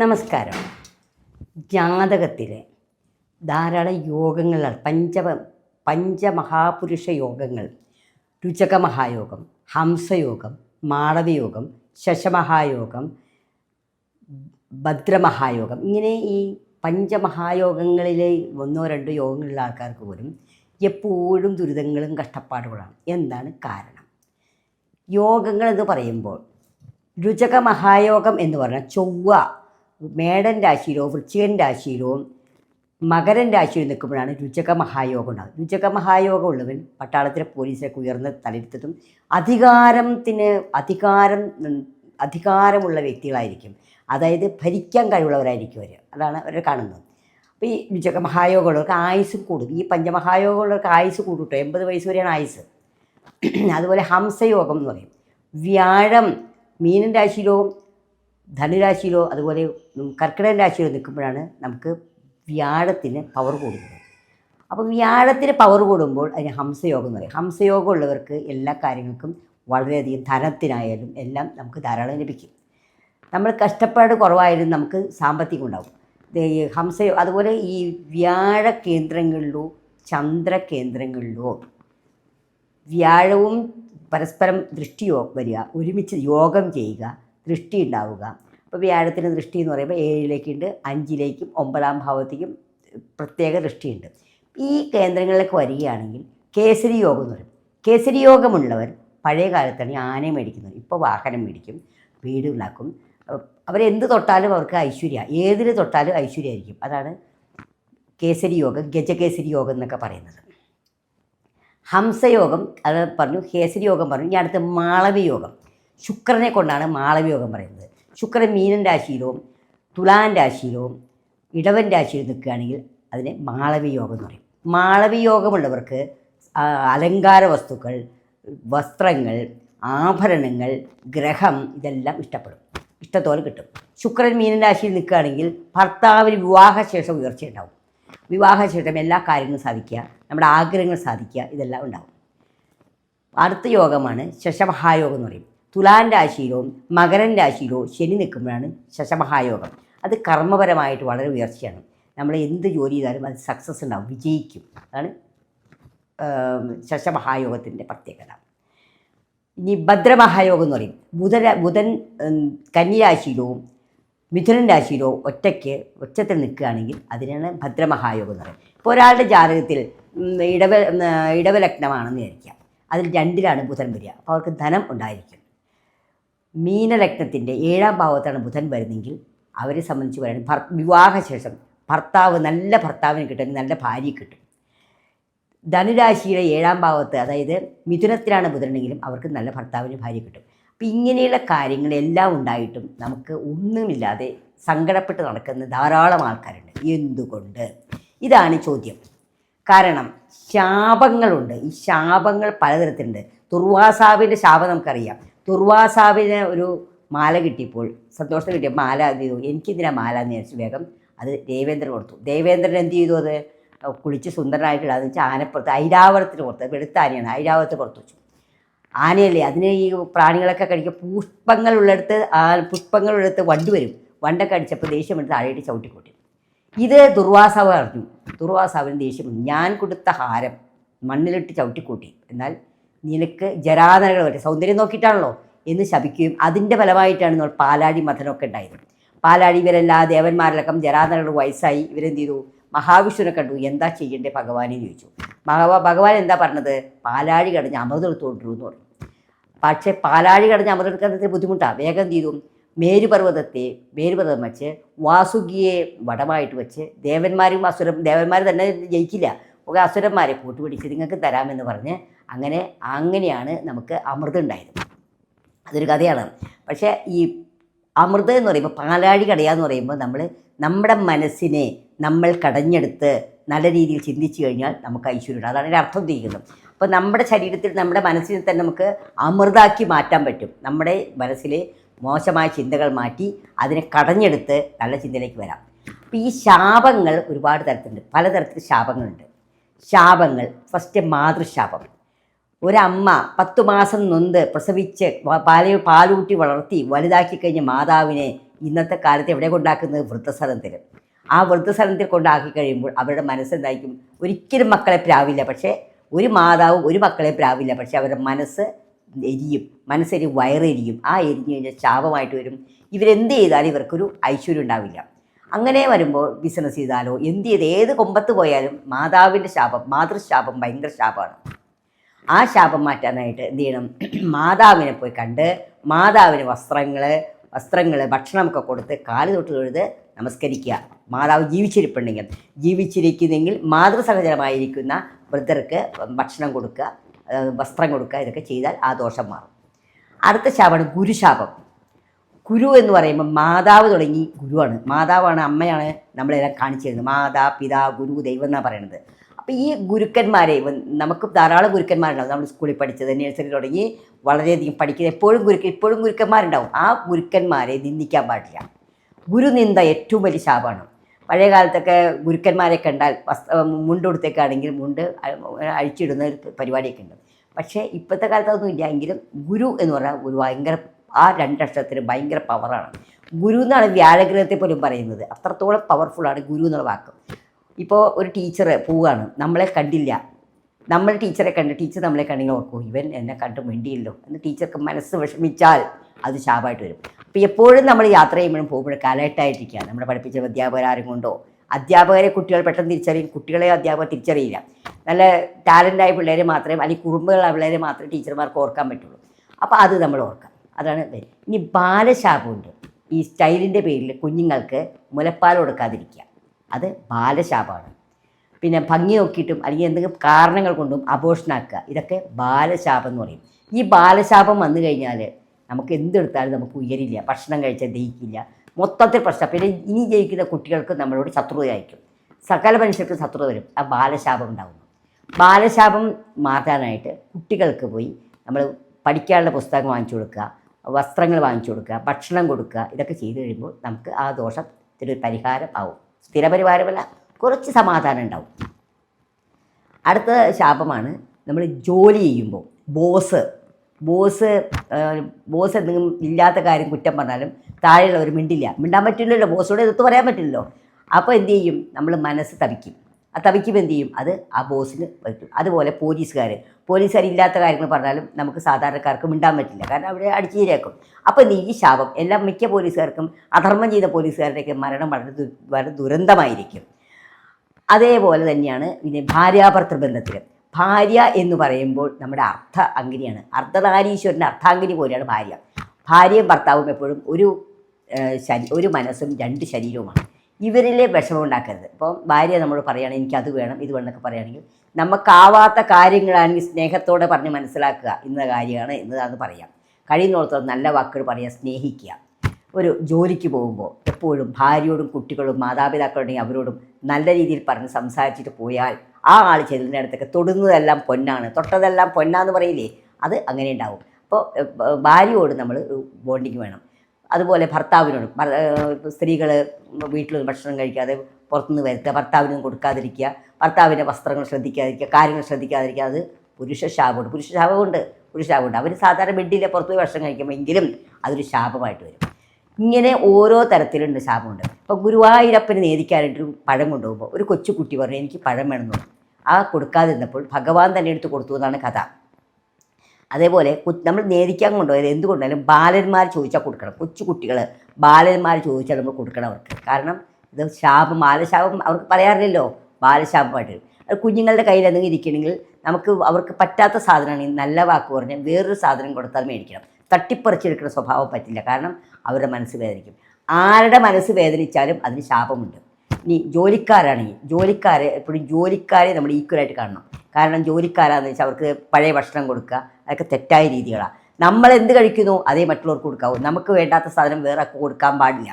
നമസ്കാരം. ജാതകത്തിലെ ധാരാളം യോഗങ്ങളാണ് പഞ്ച പഞ്ചമഹാപുരുഷ യോഗങ്ങൾ രുചക മഹായോഗം ഹംസയോഗം മാളവയോഗം ശശമഹായോഗം ഭദ്രമഹായോഗം ഇങ്ങനെ ഈ പഞ്ചമഹായോഗങ്ങളിലെ ഒന്നോ രണ്ടോ യോഗങ്ങളുള്ള ആൾക്കാർക്ക് പോലും എപ്പോഴും ദുരിതങ്ങളും കഷ്ടപ്പാടുകളാണ്. എന്താണ് കാരണം? യോഗങ്ങൾ എന്ന് പറയുമ്പോൾ രുചക മഹായോഗം എന്ന് പറഞ്ഞാൽ ചൊവ്വ. മേടൻ രാശിയിലോ വൃശ്ചികൻ രാശിയിലോ മകരൻ രാശിയിൽ നിൽക്കുമ്പോഴാണ് രുചക മഹായോഗം ഉണ്ടാകുന്നത് രുചക മഹായോഗം ഉള്ളവൻ പട്ടാളത്തിലെ പോലീസിലേക്ക് ഉയർന്ന തലയിരുത്തതും അധികാരത്തിന് അധികാരം അധികാരമുള്ള വ്യക്തികളായിരിക്കും. അതായത് ഭരിക്കാൻ കഴിവുള്ളവരായിരിക്കും അവർ അതാണ് അവർ കാണുന്നത്. അപ്പോൾ ഈ രുചക മഹായോഗമുള്ളവർക്ക് ആയുസ് കൂടും. ഈ പഞ്ചമഹായോഗമുള്ളവർക്ക് ആയുസ് കൂടുട്ടോ? കേട്ടോ എൺപത് വയസ്സ് വരെയാണ് ആയുസ് അതുപോലെ ഹംസയോഗം എന്ന് പറയും. വ്യാഴം മീനൻ രാശിയിലോ ധനുരാശിയിലോ അതുപോലെ കർക്കിടക രാശിയിലോ നിൽക്കുമ്പോഴാണ് നമുക്ക് വ്യാഴത്തിന് പവർ കൂടുന്നത്. അപ്പോൾ വ്യാഴത്തിന് പവർ കൂടുമ്പോൾ അതിന് ഹംസയോഗം എന്ന് പറയും. ഹംസയോഗം ഉള്ളവർക്ക് എല്ലാ കാര്യങ്ങൾക്കും വളരെയധികം ധനത്തിനായാലും എല്ലാം നമുക്ക് ധാരാളം ലഭിക്കും. നമ്മൾ കഷ്ടപ്പാട് കുറവായാലും നമുക്ക് സാമ്പത്തികം ഉണ്ടാകും ഈ അതുപോലെ ഈ വ്യാഴ കേന്ദ്രങ്ങളിലോ ചന്ദ്ര കേന്ദ്രങ്ങളിലോ വ്യാഴവും പരസ്പരം ദൃഷ്ടിയോ വരിക ഒരുമിച്ച് യോഗം ചെയ്യുക ദൃഷ്ടി ഉണ്ടാവുക അപ്പോൾ വ്യാഴത്തിന് ദൃഷ്ടി എന്ന് പറയുമ്പോൾ ഏഴിലേക്കുണ്ട് അഞ്ചിലേക്കും ഒമ്പതാം ഭാവത്തേക്കും പ്രത്യേക ദൃഷ്ടിയുണ്ട്. ഈ കേന്ദ്രങ്ങളിലേക്ക് വരികയാണെങ്കിൽ കേസരി യോഗം എന്ന് പറയും. കേസരി യോഗമുള്ളവർ പഴയ കാലത്താണ് ആന മേടിക്കുന്നത്. ഇപ്പോൾ വാഹനം മേടിക്കും വീട് ഉണ്ടാക്കും. അവരെന്ത് തൊട്ടാലും അവർക്ക് ഐശ്വര്യ. ഏതിൽ തൊട്ടാലും ഐശ്വര്യമായിരിക്കും അതാണ് കേസരി യോഗം ഗജകേസരി യോഗം എന്നൊക്കെ പറയുന്നത്. ഹംസയോഗം അത് പറഞ്ഞു കേസരി യോഗം പറഞ്ഞു. ഇനി അടുത്ത് യോഗം. ശുക്രനെ കൊണ്ടാണ് മാളവിയോഗം പറയുന്നത്. ശുക്രൻ മീനൻ രാശിയിലോ തുലാൻ രാശിയിലോ ഇടവൻ രാശിയിൽ നിൽക്കുകയാണെങ്കിൽ അതിന് മാളവിയോഗം എന്ന് പറയും. മാളവിയോഗമുള്ളവർക്ക് അലങ്കാര വസ്തുക്കൾ വസ്ത്രങ്ങൾ ആഭരണങ്ങൾ ഗ്രഹം ഇതെല്ലാം ഇഷ്ടപ്പെടും. ഇഷ്ടത്തോടെ കിട്ടും. ശുക്രൻ മീനൻ രാശിയിൽ നിൽക്കുകയാണെങ്കിൽ ഭർത്താവിന് വിവാഹശേഷം ഉയർച്ചയുണ്ടാവും വിവാഹശേഷം എല്ലാ കാര്യങ്ങളും സാധിക്കുക നമ്മുടെ ആഗ്രഹങ്ങൾ സാധിക്കുക ഇതെല്ലാം ഉണ്ടാവും. അടുത്ത യോഗമാണ് ശശമഹായോഗം എന്ന് പറയും. തുലാൻ രാശിയിലോ മകരൻ രാശിയിലോ ശനി നിൽക്കുമ്പോഴാണ് ശശമഹായോഗം. അത് കർമ്മപരമായിട്ട് വളരെ ഉയർച്ചയാണ്. നമ്മൾ എന്ത് ജോലി ചെയ്താലും അത് സക്സസ് ഉണ്ടാവും വിജയിക്കും. അതാണ് ശശമഹായോഗത്തിന്റെ പ്രത്യേകത. ഇനി ഭദ്രമഹായോഗം എന്ന് പറയും. ബുധ ബുധൻ കന്നിരാശിയിലോ മിഥുനൻ രാശിയിലോ ഒറ്റയ്ക്ക് ഒറ്റത്തിൽ നിൽക്കുകയാണെങ്കിൽ അതിനാണ് ഭദ്രമഹായോഗം എന്ന് പറയുന്നത്. ഇപ്പോൾ ഒരാളുടെ ജാതകത്തിൽ ഇടവ ഇടവലഗ്നമാണെന്ന് വിചാരിക്കാം അതിൽ രണ്ടിലാണ് ബുധൻ വരിക. അപ്പോൾ അവർക്ക് ധനം ഉണ്ടായിരിക്കും. മീനലഗ്നത്തിന്റെ ഏഴാം ഭാവത്താണ് ബുധൻ വരുന്നെങ്കിൽ അവരെ സംബന്ധിച്ച് പറയുന്നത് ഭർ വിവാഹശേഷം ഭർത്താവ് നല്ല ഭർത്താവിന് കിട്ടും നല്ല ഭാര്യ കിട്ടും. ധനുരാശിയുടെ ഏഴാം ഭാവത്ത് അതായത് മിഥുനത്തിലാണ് ബുധനെങ്കിലും അവർക്ക് നല്ല ഭർത്താവിന് ഭാര്യ കിട്ടും. അപ്പം ഇങ്ങനെയുള്ള കാര്യങ്ങളെല്ലാം ഉണ്ടായിട്ടും നമുക്ക് ഒന്നുമില്ലാതെ സങ്കടപ്പെട്ട് നടക്കുന്ന ധാരാളം ആൾക്കാരുണ്ട്. എന്തുകൊണ്ട്? ഇതാണ് ചോദ്യം. കാരണം ശാപങ്ങളുണ്ട്. ഈ ശാപങ്ങൾ പലതരത്തിലുണ്ട്. തുർവാസാവിന്റെ ശാപം നമുക്കറിയാം. തുർവാസാവിന് ഒരു മാല കിട്ടിയപ്പോൾ സന്തോഷം കിട്ടിയ മാല എന്ത് ചെയ്തു? എനിക്കെന്തിനാ മാല എന്ന് വിചാരിച്ചു വേഗം അത് ദേവേന്ദ്രൻ കൊടുത്തു. ദേവേന്ദ്രൻ എന്ത് ചെയ്തു അത്? കുളിച്ച് സുന്ദരനായിട്ടുള്ള അത് വെച്ചാൽ ആനപ്പുറത്ത് ഐരാവരത്തിന് പുറത്ത് വെളുത്ത ആനയാണ് ഐരാവതത്തിന് പുറത്ത് വെച്ചു. ആനയല്ലേ അതിന് ഈ പ്രാണികളൊക്കെ കഴിക്കുക പുഷ്പങ്ങളുള്ളിടത്ത് ആ പുഷ്പങ്ങളുള്ളിടത്ത് വണ്ട് വരും. വണ്ടൊക്കെ അടിച്ചപ്പോൾ ദേഷ്യം എടുത്ത് താഴെയിട്ട് ചവിട്ടിക്കൂട്ടി. ഇത് ദുർവാസാവ് അറിഞ്ഞു. ദുർവാസാവിന് ദേഷ്യം ഞാൻ കൊടുത്ത ഹാരം മണ്ണിലിട്ട് ചവിട്ടിക്കൂട്ടി. എന്നാൽ നിനക്ക് ജരാതനകൾ വരെ സൗന്ദര്യം നോക്കിയിട്ടാണല്ലോ എന്ന് ശപിക്കുകയും അതിന്റെ ഫലമായിട്ടാണ് നമ്മൾ പാലാഴി മഥനമൊക്കെ ഉണ്ടായത്. പാലാഴി ഇവരെല്ലാ ദേവന്മാരിലൊക്കെ ജരാനരകൾ വയസ്സായി ഇവരെന്ത് ചെയ്തു മഹാവിഷ്ണുവിനെ കണ്ടു. എന്താ ചെയ്യേണ്ടേ ഭഗവാനെ ചോദിച്ചു. ഭഗവാ ഭഗവാൻ എന്താ പറഞ്ഞത്? പാലാഴി കടഞ്ഞ് അമൃതം എടുത്തുകൊണ്ടിരുന്നു എന്ന് പറഞ്ഞു. പക്ഷേ പാലാഴി കടഞ്ഞ് അമൃതം എടുക്കാൻ ബുദ്ധിമുട്ടാണ് വേഗം എന്ത് ചെയ്തു? മേരുപർവതത്തെ മേരുപർവതം വെച്ച് വാസുകിയെ വടമായിട്ട് വെച്ച് ദേവന്മാരും അസുരം ദേവന്മാർ തന്നെ ജയിക്കില്ല. ഒക്കെ അസുരന്മാരെ കൂട്ടുപിടിച്ച് നിങ്ങൾക്ക് തരാമെന്ന് പറഞ്ഞ് അങ്ങനെ അങ്ങനെയാണ് നമുക്ക് അമൃതം ഉണ്ടായത്. അതൊരു കഥയാണ്. പക്ഷേ ഈ അമൃതം എന്ന് പറയുമ്പോൾ പാലാഴി കടയാന്ന് പറയുമ്പോൾ നമ്മൾ നമ്മുടെ മനസ്സിനെ നമ്മൾ കടഞ്ഞെടുത്ത് നല്ല രീതിയിൽ ചിന്തിച്ചു കഴിഞ്ഞാൽ നമുക്ക് ഐശ്വര്യം അതാണ് എന്റെ അർത്ഥം ഉദ്ദേശിക്കുന്നത്. അപ്പോൾ നമ്മുടെ ശരീരത്തിൽ നമ്മുടെ മനസ്സിനെ തന്നെ നമുക്ക് അമൃതാക്കി മാറ്റാൻ പറ്റും. നമ്മുടെ മനസ്സിലെ മോശമായ ചിന്തകൾ മാറ്റി അതിനെ കടഞ്ഞെടുത്ത് നല്ല ചിന്തയിലേക്ക് വരാം. അപ്പോൾ ഈ ശാപങ്ങൾ ഒരുപാട് തരത്തിലുണ്ട്. പലതരത്തിൽ ശാപങ്ങളുണ്ട്. ശാപങ്ങൾ ഫസ്റ്റ് മാതൃശാപം. ഒരമ്മ പത്തു മാസം നൊന്ത് പ്രസവിച്ച് പാല പാൽ പാലൂട്ടി വളർത്തി വലുതാക്കി കഴിഞ്ഞ മാതാവിനെ ഇന്നത്തെ കാലത്ത് എവിടെ കൊണ്ടാക്കുന്നത്? വൃദ്ധസദനത്തിൽ ആ വൃദ്ധസദനത്തിൽ കൊണ്ടാക്കി കഴിയുമ്പോൾ അവരുടെ മനസ്സെന്തായിരിക്കും? ഒരിക്കലും മക്കളെ പ്രാവില്ല. പക്ഷേ ഒരു മാതാവ് ഒരു മക്കളെ പ്രാവില്ല. പക്ഷേ അവരുടെ മനസ്സ് എരിയും മനസ്സെരി വയറെരിയും. ആ എരിഞ്ഞു കഴിഞ്ഞാൽ ശാപമായിട്ട് വരും. ഇവരെന്ത് ചെയ്താലും ഇവർക്കൊരു ഐശ്വര്യം ഉണ്ടാവില്ല. അങ്ങനെ വരുമ്പോൾ ബിസിനസ് ചെയ്താലോ എന്ത് ചെയ്ത് ഏത് കൊമ്പത്ത് പോയാലും മാതാവിന്റെ ശാപം മാതൃശാപം ഭയങ്കര ശാപമാണ്. ആ ശാപം മാറ്റാനായിട്ട് എന്ത് ചെയ്യണം? മാതാവിനെ പോയി കണ്ട് മാതാവിന് വസ്ത്രങ്ങൾ വസ്ത്രങ്ങൾ ഭക്ഷണമൊക്കെ കൊടുത്ത് കാൽ തൊട്ട് തൊഴുത് നമസ്കരിക്കുക. മാതാവ് ജീവിച്ചിരിപ്പുണ്ടെങ്കിൽ ജീവിച്ചിരിക്കുന്നെങ്കിൽ മാതൃസഹജമായിരിക്കുന്ന വൃദ്ധർക്ക് ഭക്ഷണം കൊടുക്കുക വസ്ത്രം കൊടുക്കുക ഇതൊക്കെ ചെയ്താൽ ആ ദോഷം മാറും. അടുത്ത ശാപമാണ് ഗുരുശാപം. ഗുരു എന്ന് പറയുമ്പോൾ മാതാവ് തുടങ്ങി ഗുരുവാണ്. മാതാവാണ് അമ്മയാണ് നമ്മളെല്ലാം കാണിച്ചു തരുന്നത്. മാതാ പിതാ ഗുരു ദൈവം എന്നാണ് പറയുന്നത് അപ്പോൾ ഈ ഗുരുക്കന്മാരെ നമുക്ക് ധാരാളം ഗുരുക്കന്മാരുണ്ടാവും. നമ്മൾ സ്കൂളിൽ പഠിച്ചത് നഴ്സറി തുടങ്ങി വളരെയധികം പഠിക്കുന്നത് എപ്പോഴും ഗുരുക്ക ഇപ്പോഴും ഗുരുക്കന്മാരുണ്ടാവും. ആ ഗുരുക്കന്മാരെ നിന്ദിക്കാൻ പാടില്ല. ഗുരു നിന്ദ ഏറ്റവും വലിയ ശാപമാണ്. പഴയ കാലത്തൊക്കെ ഗുരുക്കന്മാരെ കണ്ടാൽ വസ്ത്ര മുണ്ടുകൊടുത്തേക്കാണെങ്കിൽ മുണ്ട് അഴിച്ചിടുന്ന ഒരു പരിപാടിയൊക്കെ ഉണ്ട്. പക്ഷേ ഇപ്പോഴത്തെ കാലത്തൊന്നും ഇല്ല. എങ്കിലും ഗുരു എന്ന് പറഞ്ഞാൽ ഒരു ഭയങ്കര ആ രണ്ടക്ഷരത്തിന് ഭയങ്കര പവറാണ് ഗുരു എന്നാണ് വ്യാഴഗ്രഹത്തെ പോലും പറയുന്നത്. അത്രത്തോളം പവർഫുള്ളാണ് ഗുരു എന്നുള്ള വാക്ക്. ഇപ്പോൾ ഒരു ടീച്ചർ പോവുകയാണ്. നമ്മളെ കണ്ടില്ല. നമ്മൾ ടീച്ചറെ കണ്ട് ടീച്ചർ നമ്മളെ കണ്ടെങ്കിൽ ഓർക്കും. ഇവൻ എന്നെ കണ്ട് മിണ്ടിയില്ലോ എന്ന് ടീച്ചർക്ക് മനസ്സ് വിഷമിച്ചാൽ അത് ശാപമായിട്ട് വരും. അപ്പോൾ എപ്പോഴും നമ്മൾ യാത്ര ചെയ്യുമ്പോഴും പോകുമ്പോഴും കാലഘട്ടമായിട്ടിരിക്കുക നമ്മളെ പഠിപ്പിച്ച അധ്യാപകർ ആരും കൊണ്ടോ? അധ്യാപകരെ കുട്ടികൾ പെട്ടെന്ന് തിരിച്ചറിയും. കുട്ടികളെ അധ്യാപകർ തിരിച്ചറിയില്ല. നല്ല ടാലന്റായ പിള്ളേരെ മാത്രമേ അല്ലെങ്കിൽ കുടുംബങ്ങളായ പിള്ളേരെ മാത്രമേ ടീച്ചർമാർക്ക് ഓർക്കാൻ പറ്റുള്ളൂ. അപ്പോൾ അത് നമ്മൾ ഓർക്കാം അതാണ്. ഇനി ബാലശാപമുണ്ട് ഈ സ്റ്റൈലിന്റെ പേരിൽ കുഞ്ഞുങ്ങൾക്ക് മുലപ്പാൽ കൊടുക്കാതിരിക്കുക. അത് ബാലശാപമാണ്. പിന്നെ ഭംഗി നോക്കിയിട്ടും അല്ലെങ്കിൽ എന്തെങ്കിലും കാരണങ്ങൾ കൊണ്ടും അപോഷനാക്കുക ഇതൊക്കെ ബാലശാപം എന്ന് പറയും. ഈ ബാലശാപം വന്നു കഴിഞ്ഞാൽ നമുക്ക് എന്തെടുത്താലും നമുക്ക് ഉയരില്ല. ഭക്ഷണം കഴിച്ചാൽ ദഹിക്കില്ല. മൊത്തത്തിൽ പ്രശ്നം. പിന്നെ ഇനി ജയിക്കുന്ന കുട്ടികൾക്ക് നമ്മളോട് ശത്രുതയായിരിക്കും സകല മനുഷ്യർക്ക് ശത്രുത വരും. ആ ബാലശാപം ഉണ്ടാകുന്നു ബാലശാപം മാറ്റാനായിട്ട് കുട്ടികൾക്ക് പോയി നമ്മൾ പഠിക്കാനുള്ള പുസ്തകം വാങ്ങിച്ചു കൊടുക്കുക. വസ്ത്രങ്ങൾ വാങ്ങിച്ചു കൊടുക്കുക ഭക്ഷണം കൊടുക്കുക ഇതൊക്കെ ചെയ്തു കഴിയുമ്പോൾ നമുക്ക് ആ ദോഷത്തിനൊരു പരിഹാരം ആവും. സ്ഥിരപരിഹാരമല്ല കുറച്ച് സമാധാനം ഉണ്ടാവും. അടുത്ത ശാപമാണ് നമ്മൾ ജോലി ചെയ്യുമ്പോൾ ബോസ് ബോസ് ബോസ് എന്തെങ്കിലും ഇല്ലാത്ത കാര്യം കുറ്റം പറഞ്ഞാലും താഴെയുള്ളവർ മിണ്ടില്ല. മിണ്ടാൻ പറ്റില്ലല്ലോ ബോസോട് എതിർത്ത് പറയാൻ പറ്റില്ലല്ലോ. അപ്പോൾ എന്ത് ചെയ്യും? നമ്മൾ മനസ്സ് തവിക്കും ആ തവിക്കുമ്പോൾ എന്ത് ചെയ്യും? അത് ആ ബോസിന് പറ്റും. അതുപോലെ പോലീസുകാർ പോലീസുകാർ ഇല്ലാത്ത കാര്യങ്ങൾ പറഞ്ഞാലും നമുക്ക് സാധാരണക്കാർക്ക് മിണ്ടാൻ പറ്റില്ല. കാരണം അവിടെ അടിച്ചു ശരിയാക്കും അപ്പോൾ നീ? ഈ ശാപം. എല്ലാം മിക്ക പോലീസുകാർക്കും അധർമ്മം ചെയ്ത പോലീസുകാരുടെയൊക്കെ മരണം വളരെ വളരെ ദുരന്തമായിരിക്കും. അതേപോലെ തന്നെയാണ് പിന്നെ ഭാര്യാഭർത്തൃ ബന്ധത്തിൽ ഭാര്യ എന്ന് പറയുമ്പോൾ നമ്മുടെ അർത്ഥ അങ്കിനിയാണ്. അർദ്ധനാരീശ്വരന്റെ അർത്ഥാങ്കിനി പോലെയാണ് ഭാര്യ. ഭാര്യയും ഭർത്താവും എപ്പോഴും ഒരു ശരി ഒരു മനസ്സും രണ്ട് ശരീരവുമാണ്. ഇവരിലെ വിഷമം ഉണ്ടാക്കരുത് ഇപ്പം ഭാര്യ നമ്മൾ പറയുകയാണെങ്കിൽ എനിക്ക് അത് വേണം ഇത് വേണം എന്നൊക്കെ പറയുകയാണെങ്കിൽ നമുക്കാവാത്ത കാര്യങ്ങളാണെങ്കിൽ സ്നേഹത്തോടെ പറഞ്ഞ് മനസ്സിലാക്കുക ഇന്ന കാര്യമാണ് എന്നതാന്ന് പറയാം കഴിയുന്നിടത്തോളം നല്ല വാക്കുകൾ പറയുക സ്നേഹിക്കുക. ഒരു ജോലിക്ക് പോകുമ്പോൾ എപ്പോഴും ഭാര്യയോടും കുട്ടികളും മാതാപിതാക്കളുടെയും അവരോടും നല്ല രീതിയിൽ പറഞ്ഞ് സംസാരിച്ചിട്ട് പോയാൽ ആ ആൾ ചെല്ലുന്ന അടുത്തൊക്കെ തൊടുന്നതെല്ലാം പൊന്നാണ്. തൊട്ടതെല്ലാം പൊന്നാന്ന് പറയില്ലേ? അത് അങ്ങനെ ഉണ്ടാവും. അപ്പോൾ ഭാര്യയോട് നമ്മൾ ബോണ്ടിങ് വേണം. അതുപോലെ ഭർത്താവിനോട് സ്ത്രീകൾ വീട്ടിൽ ഭക്ഷണം കഴിക്കാതെ പുറത്തുനിന്ന് വരുത്തുക ഭർത്താവിനും കൊടുക്കാതിരിക്കുക ഭർത്താവിന്റെ വസ്ത്രങ്ങൾ ശ്രദ്ധിക്കാതിരിക്കുക കാര്യങ്ങൾ ശ്രദ്ധിക്കാതിരിക്കുക. അത് പുരുഷ ശാപമുണ്ട്. പുരുഷ ശാപമുണ്ട്. പുരുഷ ശാപമുണ്ട്. അവർ സാധാരണ ബെഡിലെ പുറത്ത് പോയി ഭക്ഷണം കഴിക്കുമ്പോഴെങ്കിലും അതൊരു ശാപമായിട്ട് വരും. ഇങ്ങനെ ഓരോ തരത്തിലുണ്ട് ശാപമുണ്ട്. ഇപ്പോൾ ഗുരുവായൂരപ്പന് നേദിക്കാനായിട്ട് പഴം കൊണ്ടുപോകുമ്പോൾ ഒരു കൊച്ചു കുട്ടി പറഞ്ഞു എനിക്ക് പഴം വേണമെന്നു ആ കൊടുക്കാതിരുന്നപ്പോൾ ഭഗവാൻ തന്നെ എടുത്ത് കൊടുത്തു എന്നാണ് കഥ. അതേപോലെ നമ്മൾ നേരിക്കാൻ കൊണ്ടുപോയത് എന്തുകൊണ്ടായാലും ബാലന്മാർ ചോദിച്ചാൽ കൊടുക്കണം. കൊച്ചു കുട്ടികൾ ബാലന്മാർ ചോദിച്ചാൽ നമ്മൾ കൊടുക്കണം അവർക്ക്. കാരണം ഇത് ശാപം ബാലശാപം അവർക്ക് പറയാറില്ലല്ലോ. ബാലശാപമായിട്ട്. അത് കുഞ്ഞുങ്ങളുടെ കയ്യിൽ എന്തെങ്കിലും ഇരിക്കണമെങ്കിൽ നമുക്ക് അവർക്ക് പറ്റാത്ത സാധനമാണ് ഈ നല്ല വാക്ക് പറഞ്ഞാൽ വേറൊരു സാധനം കൊടുത്താൽ മേടിക്കണം. തട്ടിപ്പറിച്ചെടുക്കുന്ന സ്വഭാവം പറ്റില്ല. കാരണം അവരുടെ മനസ്സ് വേദനിക്കും. ആരുടെ മനസ്സ് വേദനിച്ചാലും അതിന് ശാപമുണ്ട്. ഇനി ജോലിക്കാരാണെങ്കിൽ ജോലിക്കാരെ എപ്പോഴും ജോലിക്കാരെ നമ്മൾ ഈക്വലായിട്ട് കാണണം. കാരണം ജോലിക്കാരാന്ന് വെച്ചാൽ അവർക്ക് പഴയ ഭക്ഷണം കൊടുക്കുക അതൊക്കെ തെറ്റായ രീതികളാണ് നമ്മൾ എന്ത് കഴിക്കുന്നു? അതേ മറ്റുള്ളവർക്ക് കൊടുക്കാവൂ. നമുക്ക് വേണ്ടാത്ത സാധനം വേറെ കൊടുക്കാൻ പാടില്ല.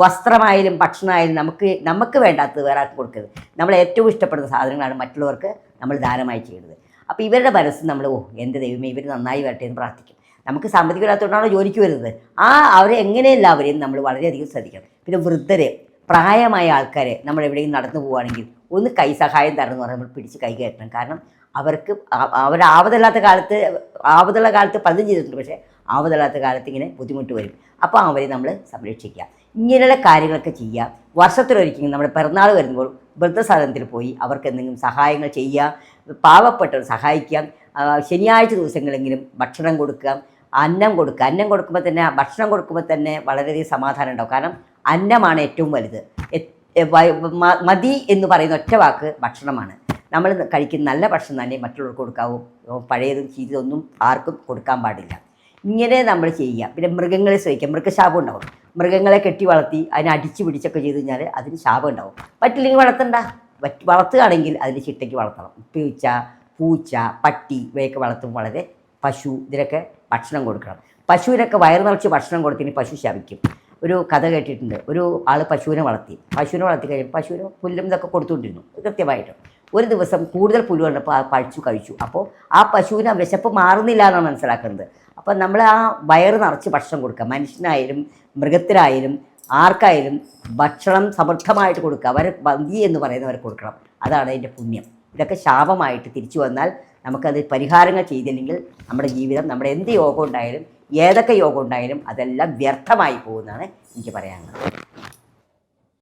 വസ്ത്രമായാലും ഭക്ഷണമായാലും നമുക്ക് നമുക്ക് വേണ്ടാത്തത് വേറെ ആൾക്ക് കൊടുക്കരുത്. നമ്മൾ ഏറ്റവും ഇഷ്ടപ്പെടുന്ന സാധനങ്ങളാണ് മറ്റുള്ളവർക്ക് നമ്മൾ ദാനമായി ചെയ്യുന്നത് അപ്പോൾ ഇവരുടെ മനസ്സ് നമ്മൾ ഓ എന്റെ ദൈവമേ ഇവർ നന്നായി വരട്ടെ എന്ന് പ്രാർത്ഥിക്കും. നമുക്ക് സാമ്പത്തികമില്ലാത്തതുകൊണ്ടാണോ ജോലിക്ക് വരുന്നത്? ആ അവരെ എങ്ങനെയെല്ലാവരെയും നമ്മൾ വളരെയധികം ശ്രദ്ധിക്കണം. പിന്നെ വൃദ്ധരെ പ്രായമായ ആൾക്കാരെ നമ്മൾ എവിടെയും നടന്നു പോവുകയാണെങ്കിൽ ഒന്ന് കൈ സഹായം തരണം എന്ന് പറഞ്ഞാൽ നമ്മൾ പിടിച്ച് കൈ കയറ്റണം. കാരണം അവർക്ക് അവരാവതല്ലാത്ത കാലത്ത് ആവതുള്ള കാലത്ത് പലതും ചെയ്തിട്ടുണ്ട് പക്ഷേ ആവതല്ലാത്ത കാലത്ത് ഇങ്ങനെ ബുദ്ധിമുട്ട് വരും. അപ്പോൾ അവരെ നമ്മൾ സംരക്ഷിക്കുക. ഇങ്ങനെയുള്ള കാര്യങ്ങളൊക്കെ ചെയ്യുക. വർഷത്തിലൊരിക്കലും നമ്മുടെ പിറന്നാൾ വരുമ്പോൾ വൃദ്ധസാധനത്തിൽ പോയി അവർക്ക് എന്തെങ്കിലും സഹായങ്ങൾ ചെയ്യുക. പാവപ്പെട്ടവർ സഹായിക്കാം ആ, ശനിയാഴ്ച ദിവസങ്ങളെങ്കിലും ഭക്ഷണം കൊടുക്കുക. അന്നം കൊടുക്കുക. അന്നം കൊടുക്കുമ്പോൾ തന്നെ ഭക്ഷണം കൊടുക്കുമ്പോൾ തന്നെ വളരെയധികം സമാധാനം ഉണ്ടാവും. കാരണം അന്നമാണ് ഏറ്റവും വലുത്. മതി എന്ന് പറയുന്ന ഒറ്റ വാക്ക് ഭക്ഷണമാണ്. നമ്മൾ കഴിക്കുന്ന നല്ല ഭക്ഷണം തന്നെ മറ്റുള്ളവർക്ക് കൊടുക്കാവൂ. പഴയതും ചീത്തതൊന്നും ആർക്കും കൊടുക്കാൻ പാടില്ല. ഇങ്ങനെ നമ്മൾ ചെയ്യുക. പിന്നെ മൃഗങ്ങളെ ശ്രമിക്കുക മൃഗശാപം ഉണ്ടാവും. മൃഗങ്ങളെ കെട്ടി വളർത്തി അതിനെ അടിച്ചു പിടിച്ചൊക്കെ ചെയ്ത് കഴിഞ്ഞാൽ അതിന് ശാപം ഉണ്ടാവും. പറ്റില്ലെങ്കിൽ വളർത്തണ്ട. വളർത്തുകയാണെങ്കിൽ അതിന് ചിട്ടയ്ക്ക് വളർത്തണം. ഉപ്പീച്ച പൂച്ച പട്ടി ഇവയൊക്കെ വളർത്തുമ്പോൾ വളരെ പശു ഇതിനൊക്കെ ഭക്ഷണം കൊടുക്കണം. പശുവിനൊക്കെ വയറ് നിറച്ച് ഭക്ഷണം കൊടുത്തിന് പശു ശവിക്കും ഒരു കഥ കേട്ടിട്ടുണ്ട്. ഒരു ആൾ പശുവിനെ വളർത്തി. പശുവിനെ വളർത്തി കഴിയുമ്പോൾ പശുവിന് പുല്ലും ഇതൊക്കെ കൊടുത്തുകൊണ്ടിരുന്നു. കൃത്യമായിട്ട്. ഒരു ദിവസം കൂടുതൽ പുല്ല് കണ്ടപ്പോൾ ആ പഴിച്ചു കഴിച്ചു. അപ്പോൾ ആ പശുവിന് ആ വിശപ്പ് മാറുന്നില്ല എന്നാണ് മനസ്സിലാക്കുന്നത്. അപ്പോൾ നമ്മൾ ആ വയറ് നിറച്ച് ഭക്ഷണം കൊടുക്കുക. മനുഷ്യനായാലും മൃഗത്തിനായാലും ആർക്കായാലും ഭക്ഷണം സമൃദ്ധമായിട്ട് കൊടുക്കുക. അവർ ബന്ദി എന്ന് പറയുന്നവർ കൊടുക്കണം. അതാണ് അതിന്റെ പുണ്യം. ഇതൊക്കെ ശാപമായിട്ട് തിരിച്ചു വന്നാൽ നമുക്കത് പരിഹാരങ്ങൾ ചെയ്തില്ലെങ്കിൽ നമ്മുടെ ജീവിതം നമ്മുടെ എന്ത് യോഗം ഉണ്ടായാലും ഏതൊക്കെ യോഗം ഉണ്ടായാലും അതെല്ലാം വ്യർത്ഥമായി പോകുന്നതാണ് എനിക്ക് പറയാനുള്ളത്.